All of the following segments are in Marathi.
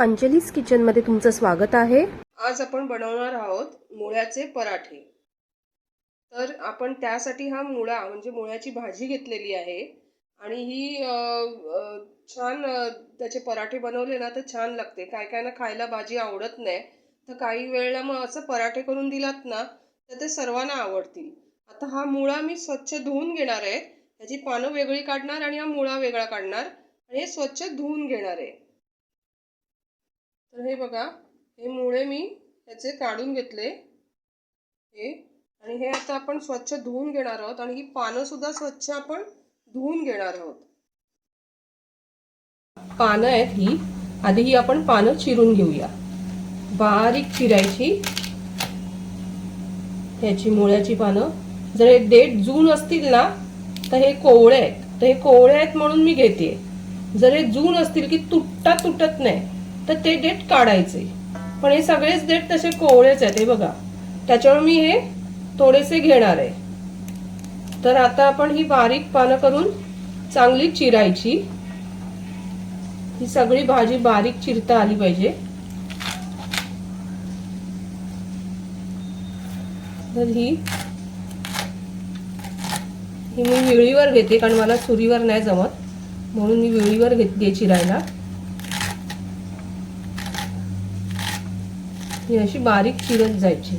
अंजलीस किचनमध्ये तुमचं स्वागत आहे. आज आपण बनवणार आहोत मुळ्याचे पराठे. तर आपण त्यासाठी हा मुळा म्हणजे मुळ्याची भाजी घेतलेली आहे. आणि ही छान त्याचे पराठे बनवले ना तर छान लागते. काय काय ना खायला भाजी आवडत नाही. तर काही वेळेला मग असं पराठे करून दिलात ना तर ते सर्वांना आवडतील. आता हा मुळा मी स्वच्छ धुवून घेणार आहे. त्याची पानं वेगळी काढणार आणि हा मुळा वेगळा काढणार. आणि हे स्वच्छ धुवून घेणार आहे. तर हे बघा हे मुळे मी ह्याचे काढून घेतले. हे आणि हे आता आपण स्वच्छ धुवून घेणार आहोत आणि ही पानंसुद्धा स्वच्छ आपण धुवून घेणार आहोत. पानं आहेत ही आधी ही आपण पानं चिरून घेऊया. बारीक चिरायची. ह्याची मुळ्याची पानं. जर हे देठ जून असतील ना तर हे कोवळे आहेत. तर हे कोवळे आहेत म्हणून मी घेते जर हे जून असतील की तुटता तुटत नाही तर ते डेट काढायचे. पण हे सगळेच डेट तसे कोवळेच आहेत हे बघा. त्याच्यामुळे मी हे थोडेसे घेणार आहे. तर आता आपण ही बारीक पानं करून चांगली चिरायची. ही सगळी भाजी बारीक चिरता आली पाहिजे. तर ही ही मी विळीवर घेते कारण मला चुरीवर नाही जमत. म्हणून मी विळीवर घेतली चिरायला. ही अशी बारीक चिरत जायची.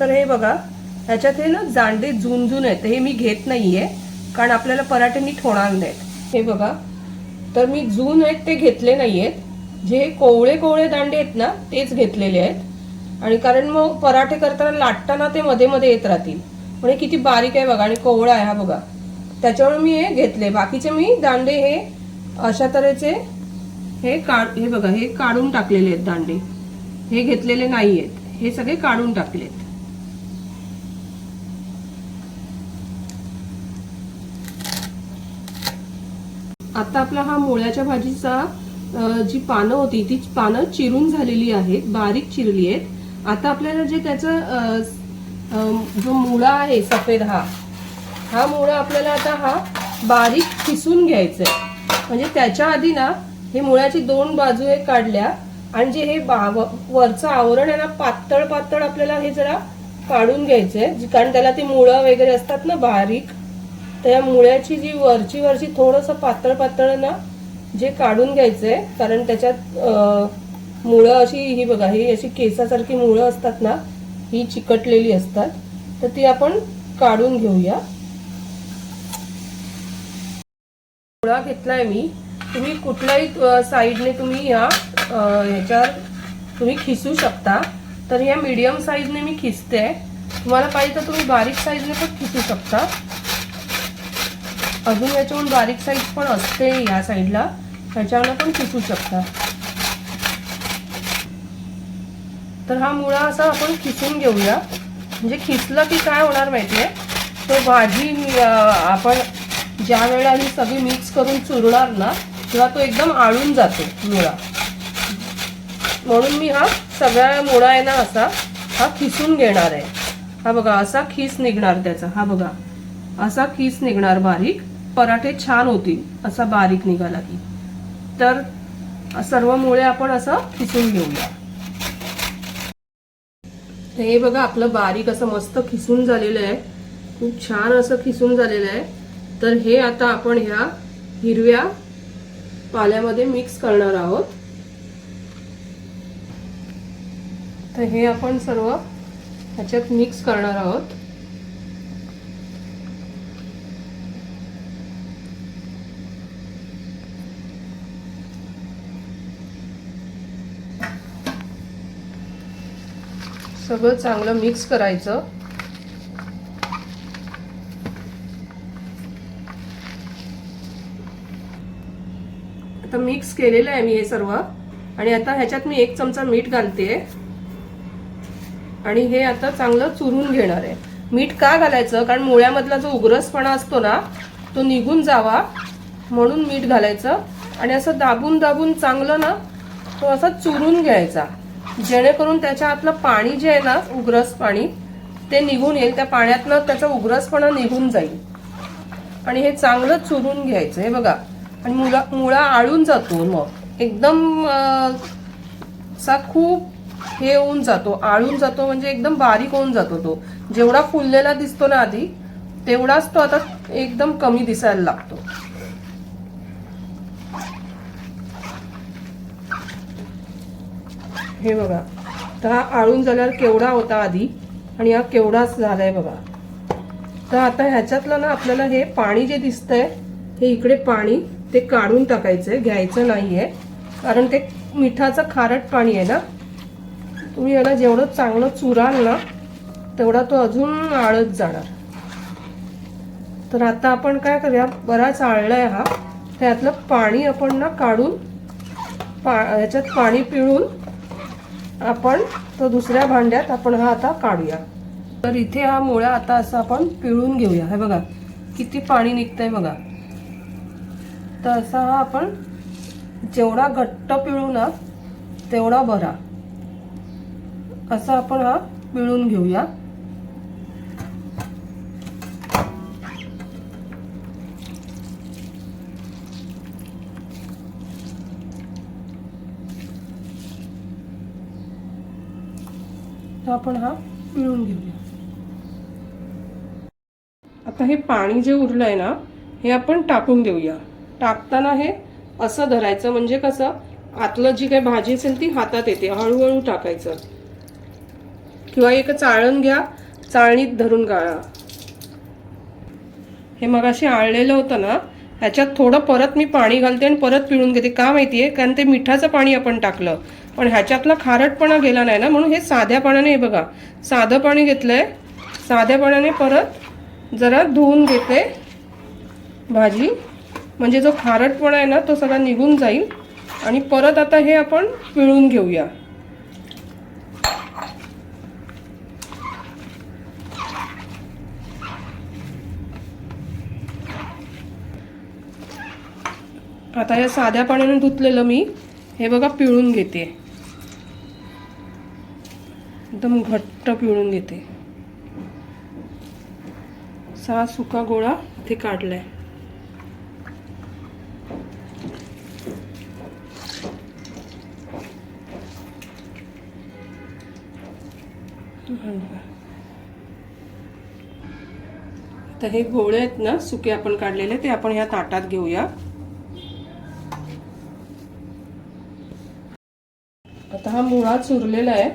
तर हे बघा ह्याच्यात हे ना जांडे झुंझुन आहेत हे मी घेत नाहीये कारण आपल्याला पराठे नीट होणार नाहीत. हे बघा तर मी झून आहेत ते घेतले नाहीयेत. जे कोवळे कोवळे दांडे आहेत ना तेच घेतलेले आहेत. आणि कारण मग पराठे करताना लाटताना ते मध्ये मध्ये येत राहतील. पण हे किती बारीक आहे बघा आणि कोवळा आहे हा बघा. त्याच्यामुळे मी हे घेतले. बाकीचे मी दांडे हे अशा तऱ्हेचे हे काढ हे बघा हे काढून टाकलेले आहेत दांडे. हे घेतलेले नाही आहेत. हे सगळे काढून टाकलेत. आता आपला हा मुळ्याच्या भाजीचा जी पानं होती ती पानं चिरून झालेली आहेत बारीक चिरली आहेत. आता आपल्याला जे त्याचं जो मुळा आहे सफेद हा हा मुळा आपल्याला आता हा बारीक किसून घ्यायचा आहे म्हणजे त्याच्या आधी ना हे मुळ्याची दोन बाजू एक काढल्या आणि जे हे बा- व- वरचं आवरण आहे ना पातळ पातळ आपल्याला हे जरा काढून घ्यायचं जी- कारण त्याला ती मुळं वगैरे असतात ना बारीक. तर या मुळ्याची जी वरची वरची थोडंसं पातळ पातळ ना जे काढून घ्यायचंय कारण त्याच्यात मुळं अशी ही बघा ही अशी केसासारखी मुळं असतात ना ही चिकटलेली असतात. तर ती आपण काढून घेऊया. तुकडा घेतलाय मी. तुम्ही कुठल्याही साईडने तुम्ही ह्या ह्याच्यावर तुम्ही खिसू शकता. तर ह्या मीडियम साईजने मी खिसते. तुम्हाला पाहिजे तर तुम्ही बारीक साईजने पण खिसू शकता. अजून याच्याहून बारीक साईज पण असते या साईडला त्याच्यावर पण खिसू शकता. तर हा मुळा असा आपण खिसून घेऊया. म्हणजे खिसलं की काय होणार माहितीये? तो भाजी आपण ज्या वेळेला ही सगळी मिक्स करून चुरणार ना तेव्हा तो एकदम आळून जातो मुळा. म्हणून मी हा सगळा मुळा आहे ना असा हा खिसून घेणार आहे. हा बघा असा खिस निघणार त्याचा हा बघा. असा खिस निघणार बारीक. पराठे छान होतील असा बारीक निघाला की. तर सर्व मुळे आपण असं खिसून घेऊया. हे बघा आपलं बारीक असं मस्त खिसून झालेलं आहे. खूप छान असं खिसून झालेलं आहे. तर हे आता आपण ह्या हिरव्या पाल्यामध्ये मिक्स करणार आहोत. तर हे आपण सर्व ह्याच्यात मिक्स करणार आहोत. सगळं चांगलं मिक्स करायचं. आता मिक्स केलेलं आहे मी हे सर्व. आणि आता ह्याच्यात मी एक चमचा मीठ घालते आणि हे आता चांगलं चुरून घेणार आहे. मीठ का घालायचं? कारण मुळ्यामधला जो उग्रसपणा असतो ना तो निघून जावा म्हणून मीठ घालायचं. आणि असं दाबून दाबून चांगलं ना तो असा चुरून घ्यायचा. जेणेकरून त्याच्या आतलं पाणी जे आहे ना उग्रस पाणी ते निघून येईल. त्या पाण्यातनं त्याचा उग्रसपणा निघून जाईल. आणि हे चांगलं चुरून घ्यायचं. हे बघा. आणि मुला मुळा आळून जातो मग. एकदम असा खूप हे होऊन जातो आळून जातो म्हणजे एकदम बारीक होऊन जातो तो. जेवढा फुललेला दिसतो ना आधी तेवढाच तो आता एकदम कमी दिसायला लागतो. हे बघा तर हा आळून झाल्यावर केवढा होता आधी आणि हा केवढाच झालाय बघा. तर आता ह्याच्यातलं ना आपल्याला हे पाणी जे दिसतंय हे इकडे पाणी ते काढून टाकायचंय घ्यायचं नाही आहे कारण ते मिठाचं खारट पाणी आहे ना. तुम्ही याला जेवढं चांगलं चुराल ना तेवढा तो अजून आळत जाणार. तर आता आपण काय करूया बराच आळलाय हा. त्यातलं पाणी आपण ना काढून पा ह्याच्यात पाणी पिळून आपण तो दुसऱ्या भांड्यात आपण हा आता काढूया. तर इथे हा मुळा आता असं आपण पिळून घेऊया. हे बघा किती पाणी निघतंय बघा. तर असा हा आपण जेवढा घट्ट पिळू ना तेवढा बरा. असा आपण हा पिळून घेऊया. आपण हा पिळून घेऊया. आता हे पाणी जे उरलंय ना हे आपण टाकून देऊया. टाकताना हे असं धरायचं. म्हणजे कसं? आतलं जी काही भाजी असेल ती हातात येते. हळूहळू टाकायचं. किंवा एक चाळण घ्या. चाळणीत धरून गाळा. हे मगाशी आळलेलं होतं ना? ह्याच्यात थोडं परत मी पाणी घालते आणि परत पिळून घेते. का माहितीये? कारण ते मिठाचं पाणी आपण टाकलं. पण ह्याच्यातला खारटपणा गेला नाही ना? म्हणून हे साध्या पाण्याने हे बघा. साधं पाणी घेतलंय. साध्या पाण्याने परत जरा धुवून घेते. भाजी. म्हणजे जो खारटपणा आहे ना तो सगळा निघून जाईल. आणि परत आता हे आपण पिळून घेऊया. आता या साध्या पाण्याने धुतलेलं मी हे बघा पिळून घेते. एकदम घट्ट पिळून घेते. सहा सुका गोळा ते काढलाय. तर हे गोळे आहेत ना सुके आपण काढलेले ते आपण ह्या ताटात घेऊया. आता हा मुळा चुरलेला आहे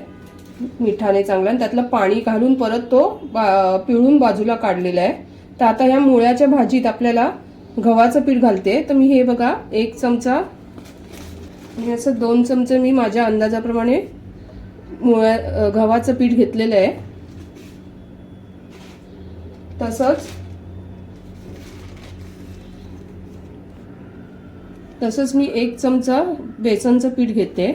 मिठाने चांगला आणि त्यातलं पाणी घालून परत तो बा- पिळून बाजूला काढलेला आहे. तर आता ह्या मुळ्याच्या भाजीत आपल्याला गव्हाचं पीठ घालते. तर मी हे बघा एक चमचा आणि असं दोन चमचे मी माझ्या अंदाजाप्रमाणे मुळ्या गव्हाचं पीठ घेतलेलं आहे. तसंच तसंच मी एक चमचा बेसनचं पीठ घेते.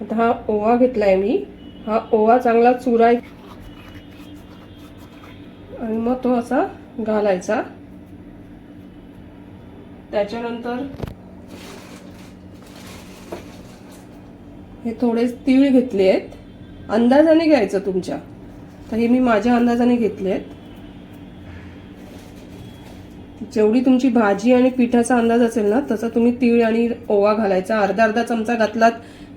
आता हा ओवा घेतलाय मी. हा ओवा चांगला चुराय आणि मग तो असा घालायचा. त्याच्यानंतर हे थोडे तीळ घेतले आहेत. अंदाजाने घ्यायचं तुमच्या. तर हे मी माझ्या अंदाजाने घेतले आहेत. जेवढी तुमची भाजी आणि पिठाचा अंदाज असेल ना तसा तुम्ही तीळ आणि ओवा घालायचा. अर्धा अर्धा चमचा घातलात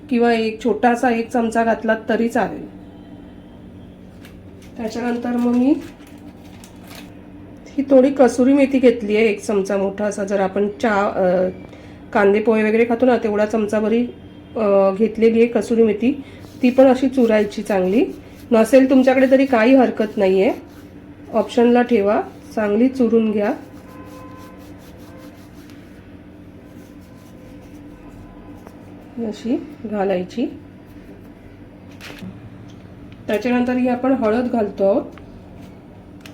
किंवा एक छोटासा एक चमचा घातलात तरी चालेल. त्याच्यानंतर मग मी ही थोडी कसुरी मेथी घेतली आहे. एक चमचा मोठा असा जर आपण चहा कांदे पोहे वगैरे खातो ना तेवढा चमचा भरी घेतलेली आहे कसुरी मेथी. ती पण अशी चुरायची चांगली. नसेल तुमच्याकडे तरी काही हरकत नाही आहे ऑप्शनला ठेवा. चांगली चुरून घ्या. अशी घालायची. त्याच्यानंतर ही आपण हळद घालतो आहोत.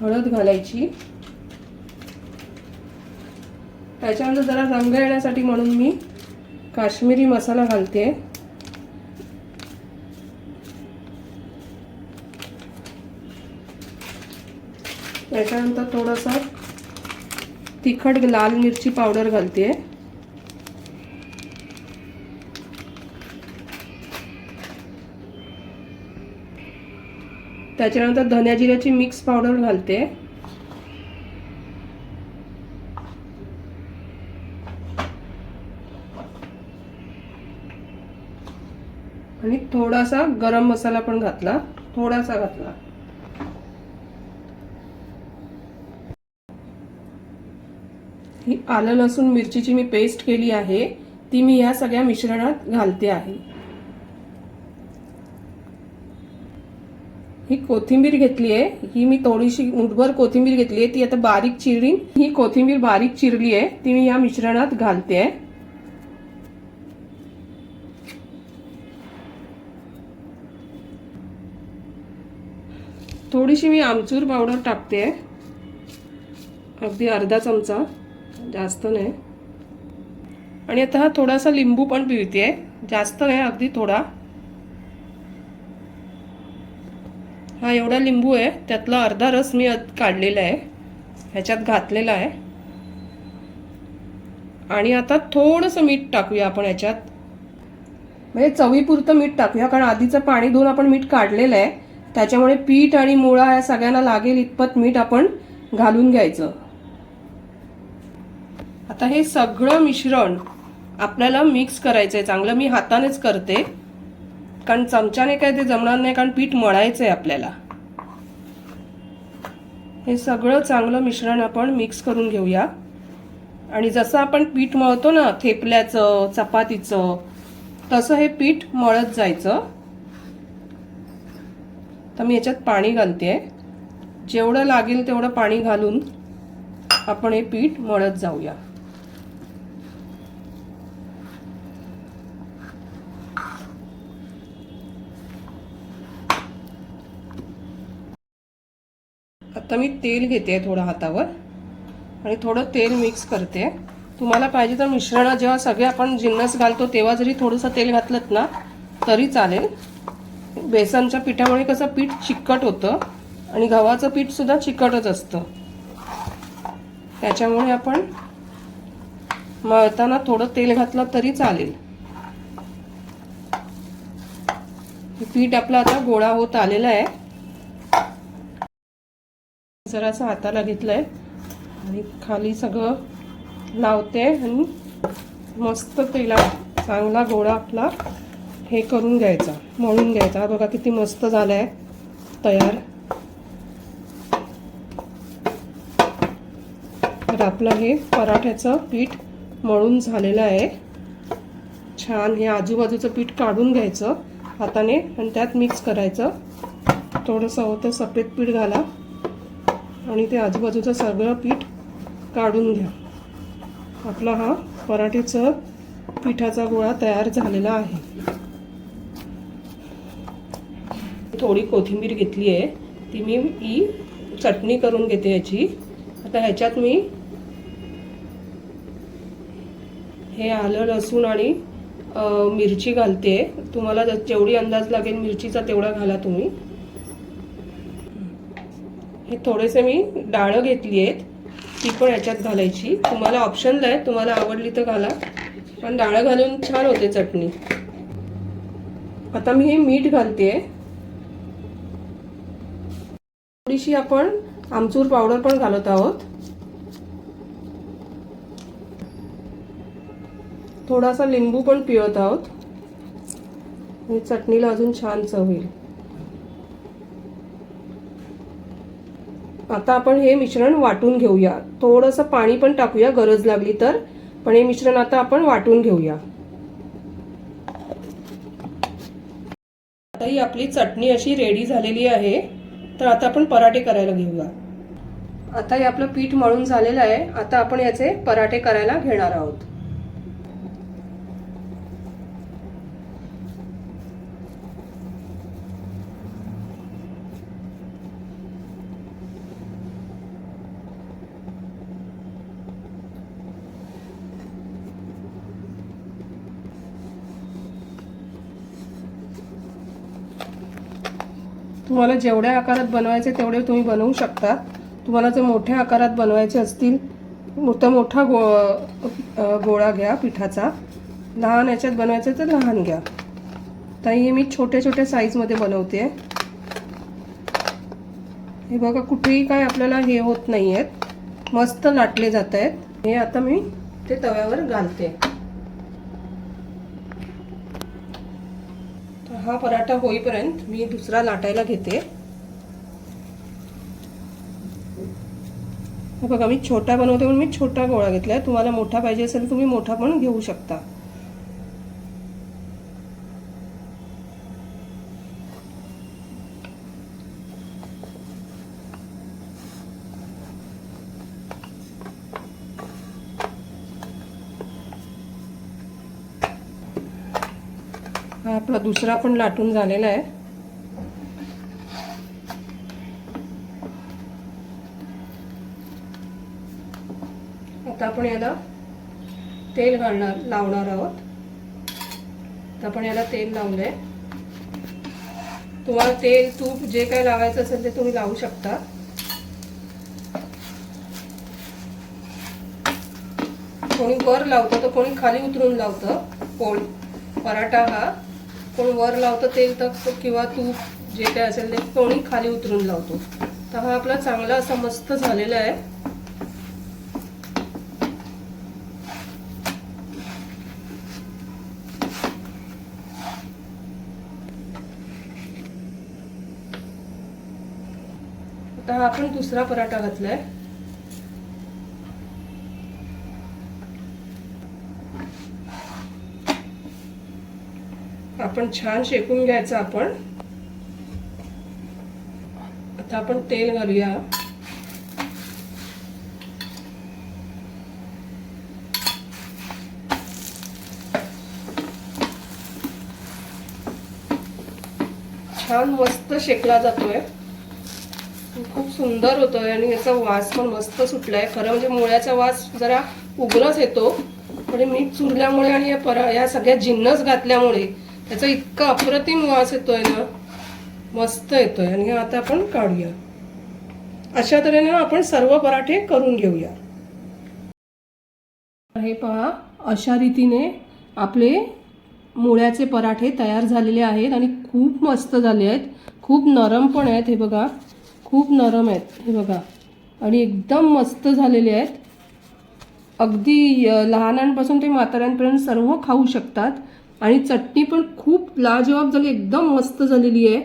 हळद घालायची. त्याच्यानंतर जरा रंग येण्यासाठी म्हणून मी काश्मीरी मसाला घालते. त्याच्यानंतर थोडंसं तिखट लाल मिरची पावडर घालते. त्याच्यानंतर धन्या जिऱ्याची मिक्स पावडर घालते. आणि थोडासा गरम मसाला पण घातला. थोडासा घातला. ही आलं लसूण मिरचीची मी पेस्ट केली आहे. ती मी या सगळ्या मिश्रणात घालते आहे. ही कोथिंबीर घेतली आहे. ही मी थोडीशी मुठभर कोथिंबीर घेतली आहे. ती आता बारीक चिरली. ही कोथिंबीर बारीक चिरली आहे. ती मी या मिश्रणात घालते आहे. थोडीशी मी आमचूर पावडर टाकते. अगदी अर्धा चमचा. जास्त नाही. आणि आता हा थोडासा लिंबू पण पिळते. जास्त नाही अगदी थोडा. हा एवढा लिंबू आहे. त्यातला अर्धा रस मी काढलेला आहे. ह्याच्यात घातलेला आहे. आणि आता थोडंसं मीठ टाकूया आपण ह्याच्यात. म्हणजे चवीपुरतं मीठ टाकूया कारण आधीचं पाणी धुवून आपण मीठ काढलेलं आहे. त्याच्यामुळे पीठ आणि मुळा या सगळ्यांना लागेल इतपत मीठ आपण घालून घ्यायचं. आता हे सगळं मिश्रण आपल्याला मिक्स करायचं आहे चांगलं मी हातानेच करते. कारण चमच्याने काय ते जमणार नाही कारण पीठ मळायचं आहे आपल्याला. हे सगळं चांगलं मिश्रण आपण मिक्स करून घेऊया. आणि जसं आपण पीठ मळतो ना थेपल्याचं चपातीचं तसं हे पीठ मळत जायचं. तर मी याच्यात पाणी घालते जेवढं लागेल तेवढं पाणी घालून आपण हे पीठ मळत जाऊया. आता मी तेल घेते थोडं हातावर आणि थोडं तेल मिक्स करते. तुम्हाला पाहिजे तर मिश्रणात जेव्हा सगळे आपण जिन्नस घालतो तेव्हा जरी थोडंसं तेल घातलं ना तरी चालेल. बेसनच्या पिठामुळे कसं पीठ चिकट होतं आणि गव्हाचं पीठ सुद्धा चिकटच असतं. त्याच्यामुळे आपण मळताना थोडं तेल घातलं तरी चालेल. पीठ आपलं आता गोळा होत आलेला आहे. जरासं हाताला घेतलंय. आणि खाली सगळं लावते आणि मस्त तेला चांगला गोळा आपला हे करून घ्यायचा मळून घ्यायचा. बघा किती मस्त झालाय. तयार. तर आपलं हे पराठ्याचं पीठ मळून झालेलं आहे. छान हे आजूबाजूचं पीठ काढून घ्यायचं. हाताने आणि त्यात मिक्स करायचं. थोडंसं होतं सफेद पीठ घाला. आणि ते आजूबाजूचं सगळं पीठ काढून घ्या. आपला हा पराठीचं पिठाचा गोळा तयार झालेला आहे. थोडी कोथिंबीर घेतली आहे. ती मी ही चटणी करून घेते याची. आता ह्याच्यात मी हे आलं लसूण आणि मिरची घालते. तुम्हाला जेवढी अंदाज लागेल मिरचीचा तेवढा घाला तुम्ही. हे थोडेसे मी डाळं घेतली आहेत. ती पण याच्यात घालायची. तुम्हाला ऑप्शनला आहे तुम्हाला आवडली तर घाला. पण डाळं घालून छान होते चटणी. आता मी हे मीठ घालते. थोडीशी आपण आमचूर पावडर पण घालत आहोत. थोडासा लिंबू पण पिळत आहोत. आणि चटणीला अजून छान चव येईल. आता आपण हे मिश्रण वाटून घेऊया. थोडंसं पाणी पण टाकूया गरज लागली तर. पण हे मिश्रण आता आपण वाटून घेऊया. आता ही आपली चटणी अशी रेडी झालेली आहे. तर आता आपण पराठे करायला घेऊया. आता हे आपलं पीठ मळून झालेलं आहे. आता आपण याचे पराठे करायला घेणार आहोत. तुम्हाला जेवढ्या आकारात बनवायचे तेवढे तुम्ही बनवू शकता. तुम्हाला जर मोठ्या आकारात बनवायचे असतील मोठा मोठा गो गोळा घ्या पिठाचा. लहान याच्यात बनवायचं तर लहान घ्या. ताई हे मी छोट्या छोट्या साईजमध्ये बनवते. हे बघा कुठेही काय आपल्याला हे होत नाही आहेत मस्त लाटले जात आहेत हे आता मी ते तव्यावर घालते. हा पराठा होईपर्यंत मी दुसरा लाटायला घेते. बघा मी छोटा बनवते म्हणून मी छोटा गोळा घेतलाय. तुम्हाला मोठा पाहिजे असेल तुम्ही मोठा पण घेऊ शकता. हा दुसरा पण लाटून झालेला आहे. आता आपण याला तेल घालणार लावणार आहोत. आता आपण याला तेल लावलंय. तुम्हाला तेल तूप जे काय लावायचं असेल ते तुम्ही लावू शकता. कोणी वर लावतं तर कोणी खाली उतरून लावतं. पोळ पराठा हा कोण वर लावतं तेल तर किंवा तूप जे काय असेल ते कोणी खाली उतरून लावतो. तर हा आपला चांगला असा मस्त झालेला आहे. आता हा आपण दुसरा पराठा घातलाय. आपण छान शेकून घ्यायचं आपण. आता आपण तेल घालूया. छान मस्त शेकला जातोय. खूप सुंदर होतोय आणि याचा वास पण मस्त सुटलाय. खरं म्हणजे मुळ्याचा वास जरा उग्रच येतो. पण मीठ चुरल्यामुळे आणि या परा या सगळ्या जिन्नस घातल्यामुळे त्याचा इतका अप्रतिम वास येतोय ना मस्त येतोय. आणि हे आता आपण काढूया. अशा तऱ्हेने आपण सर्व पराठे करून घेऊया. हे पहा अशा रीतीने आपले मुळ्याचे पराठे तयार झालेले आहेत आणि खूप मस्त झाले आहेत. खूप नरम पण आहेत हे बघा. खूप नरम आहेत हे बघा. आणि एकदम मस्त झालेले आहेत. अगदी लहानांपासून ते म्हाताऱ्यांपर्यंत सर्व खाऊ शकतात. आणि चटणी पण खूप लाजवाब झाली एकदम मस्त झालेली आहे.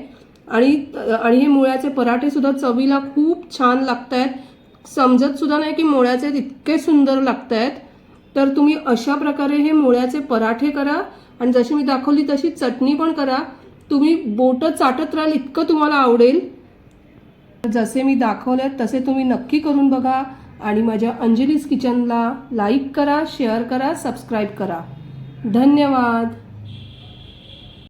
आणि आणि हे मुळ्याचे पराठे सुद्धा चवीला खूप छान लागत आहेत समजत सुद्धा नाही की मुळ्याचे इतके सुंदर लागत आहेत तर तुम्ही अशा प्रकारे हे मुळ्याचे पराठे करा आणि जशी मी दाखवली तशी चटणी पण करा. तुम्ही बोटं चाटत राहाल इतकं तुम्हाला आवडेल. जसे मी दाखवले तसे तुम्ही नक्की करून बघा. आणि माझ्या अंजलीज किचनला लाईक करा शेअर करा सबस्क्राईब करा. धन्यवाद.